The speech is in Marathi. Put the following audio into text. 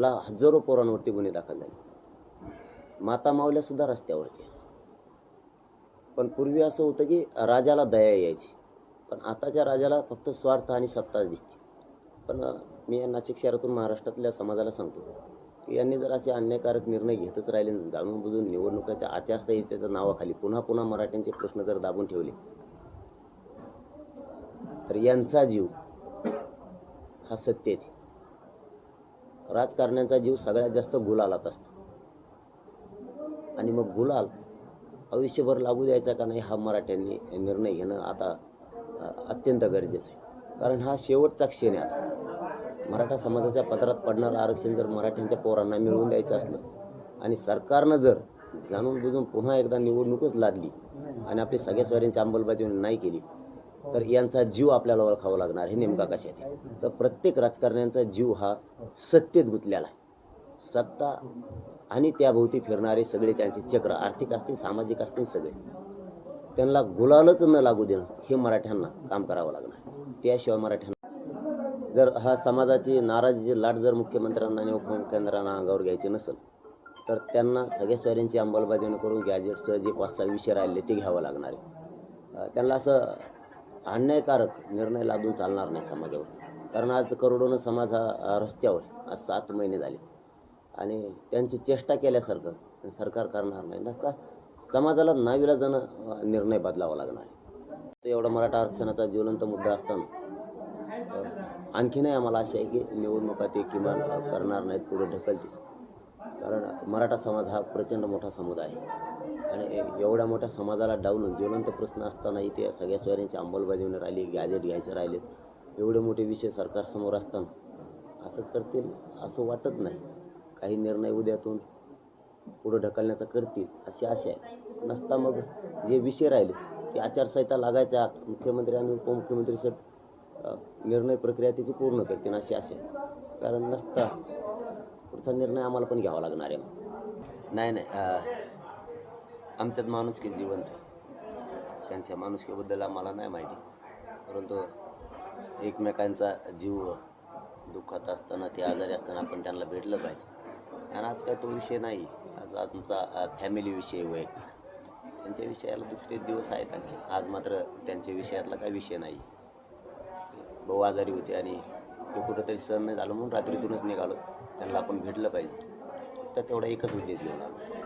ला हजारो पोरांवरती गुन्हे दाखल झाले. माता मावल्या सुद्धा रस्त्यावरती पण पूर्वी असं होतं की राजाला दया यायची. पण आताच्या राजाला फक्त स्वार्थ आणि सत्ताच दिसते. पण मी या नाशिक शहरातून महाराष्ट्रातल्या समाजाला सांगतो की यांनी जर असे अन्यायकारक निर्णय घेतच राहिले जाणून बुजून निवडणुकीच्या आचारसंहितेच्या नावाखाली पुन्हा पुन्हा मराठ्यांचे प्रश्न जर दाबून ठेवले तर यांचा जीव हा सत्य आहे. राजकारण्यांचा जीव सगळ्यात जास्त गुलालात असतो. आणि मग गुलाल आयुष्यभर लागू द्यायचा का नाही हा मराठ्यांनी निर्णय घेणं आता अत्यंत गरजेचं आहे. कारण हा शेवटचा क्षण आहे आता. मराठा समाजाच्या पत्रात पडणारं आरक्षण जर मराठ्यांच्या पोरांना मिळवून द्यायचं असलं आणि सरकारनं जर जाणून बुजून पुन्हा एकदा निवडणूकच लादली आणि आपली सगळ्या स्वारींची अंमलबजावणी नाही केली तर यांचा जीव आपल्याला ओळखावा लागणार हे नेमका कशात आहे तर प्रत्येक राजकारण्यांचा जीव हा सत्तेत गुंतलेला आहे. सत्ता आणि त्याभोवती फिरणारे सगळे त्यांचे चक्र आर्थिक असतील सामाजिक असतील सगळे त्यांना गुलालच न लागू देणं हे मराठ्यांना काम करावं लागणार. त्याशिवाय मराठ्यांना जर हा समाजाची नाराजीची लाट जर मुख्यमंत्र्यांना आणि उपमुख्यमंत्र्यांना अंगावर घ्यायची नसेल तर त्यांना सगळ्या स्वाऱ्यांची अंमलबजावणी करून गॅजेटचं जे पाच सहा विषय राहिले ते घ्यावं लागणार आहे. त्यांना असं अन्यायकारक निर्णय लादून चालणार नाही समाजावरती. कारण आज करोडोनं समाज हा रस्त्यावर आज सात महिने झाले. आणि त्यांची चेष्टा केल्यासारखं सरकार करणार नाही. नसता समाजाला नाविला जाणं निर्णय बदलावा लागणार आहे. तर एवढा मराठा आरक्षणाचा ज्वलंत मुद्दा असताना आणखीनही आम्हाला अशी आहे की निवडणुका ते किमान करणार नाहीत पुढे ढकलतील. कारण मराठा समाज हा प्रचंड मोठा समुदाय आहे. आणि एवढ्या मोठ्या समाजाला डावलून ज्वलंत प्रश्न असताना इथे सगळ्या स्वाऱ्यांची अंमलबजावणी राहिली गॅजेट घ्यायचे राहिलेत. एवढे मोठे विषय सरकारसमोर असताना असं करतील असं वाटत नाही. काही निर्णय उद्यातून पुढं ढकलण्याचा करतील अशी आशा आहे. नसता मग जे विषय राहिले ते आचारसंहिता लागायच्या आत मुख्यमंत्री आणि उपमुख्यमंत्री सट निर्णय प्रक्रिया त्याची पूर्ण करतील अशी आशा आहे. कारण नसता पुढचा निर्णय आम्हाला पण घ्यावा लागणार आहे. नाही नाही आमच्यात माणुसकी जिवंत आहे. त्यांच्या माणुसकीबद्दल आम्हाला नाही माहिती. परंतु एकमेकांचा जीव दुःखात असताना ते आजारी असताना आपण त्यांना भेटलं पाहिजे. आणि आज काय तो विषय नाही. आज आमचा फॅमिली विषय वैयक्तिक त्यांच्या विषयाला दुसरे दिवस आहेत आणखी. आज मात्र त्यांच्या विषयातला काही विषय नाही. भाऊ आजारी होते आणि ते कुठंतरी सहन नाही झालं म्हणून रात्रीतूनच निघालो. त्यांना आपण भेटलं पाहिजे. तर तेवढा एकच उद्देश घेऊन आलो.